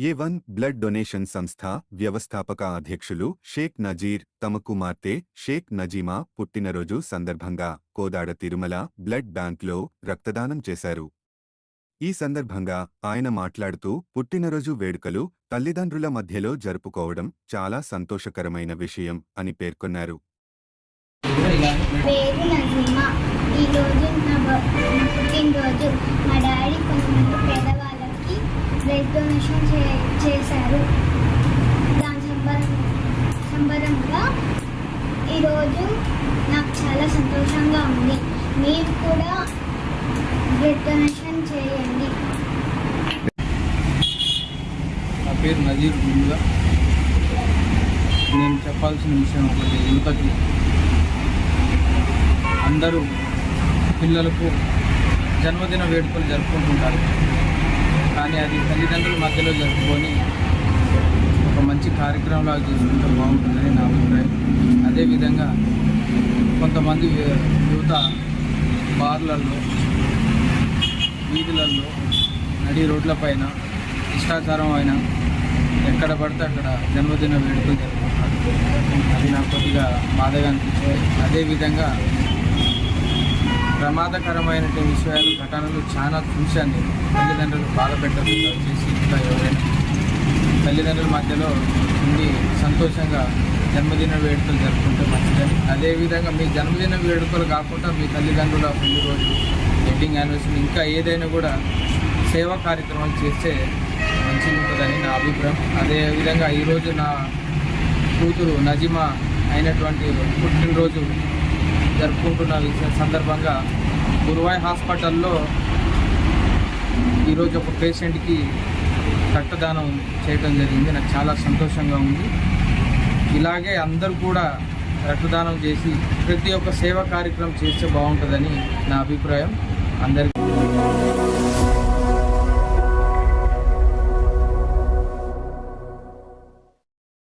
ఏ one blood donation సంస్థ వ్యవస్థాపక అధ్యక్షులు షేక్ నజీర్ తమ కుమార్తె షేక్ నజీమా పుట్టినరోజు సందర్భంగా కోదాడ తిరుమల బ్లడ్ బ్యాంక్లో రక్తదానం చేశారు. ఈ సందర్భంగా ఆయన మాట్లాడుతూ పుట్టినరోజు వేడుకలు తల్లిదండ్రుల మధ్యలో జరుపుకోవడం చాలా సంతోషకరమైన విషయం అని పేర్కొన్నారు. పేరు నజీమా ఈరోజు నా బ- నా పుట్టినరోజు మా డాడీ కొంతమంది పేదవాళ్ళకి బ్లడ్ డొనేషన్ చే చేశారు. దాని సంబరం సంబరంగా ఈరోజు నాకు చాలా సంతోషంగా ఉంది. మీరు కూడా బ్లడ్ డొనేషన్ చేయండి. నా పేరు నజీర్ ముందుగా నేను చెప్పాల్సిన విషయం ఒకటి యువతకి అందరూ పిల్లలకు జన్మదిన వేడుకలు జరుపుకుంటుంటారు. కానీ అది తల్లిదండ్రుల మధ్యలో జరుపుకొని ఒక మంచి కార్యక్రమంలా చేసుకుంటే బాగుంటుందని నా అభిప్రాయం. అదేవిధంగా కొంతమంది యువత బార్లలో వీధులలో నడి రోడ్లపైన ఇష్టాచారం అయినా ఎక్కడ పడితే అక్కడ జన్మదిన వేడుకలు జరుపుకుంటారు. అది నాకు కొద్దిగా బాధగా అనిపించాయి అదేవిధంగా ప్రమాదకరమైనటువంటి విషయాలు ఘటనలు చాలా చూశాను నేను. తల్లిదండ్రులు బాధ చేసి ఇంకా ఎవరైనా తల్లిదండ్రుల మధ్యలో ఉండి సంతోషంగా జన్మదిన వేడుకలు జరుపుకుంటే మంచిదని. అదేవిధంగా మీ జన్మదిన వేడుకలు కాకుండా మీ తల్లిదండ్రుల ముందు రోజు వెడ్డింగ్ యానివర్సరీ ఇంకా ఏదైనా కూడా సేవా కార్యక్రమాలు చేస్తే మంచిగా ఉంటుందని నా అభిప్రాయం. అదేవిధంగా ఈరోజు నా కూతురు నజిమా అయినటువంటి పుట్టినరోజు జరుపుకుంటున్న విషయం సందర్భంగా గురువాయ్ హాస్పిటల్లో ఈరోజు ఒక పేషెంట్కి రక్తదానం చేయడం జరిగింది. నాకు చాలా సంతోషంగా ఉంది. ఇలాగే అందరూ కూడా రక్తదానం చేసి ప్రతి ఒక్క సేవా కార్యక్రమం చేస్తే బాగుంటుందని నా అభిప్రాయం. అందరికీ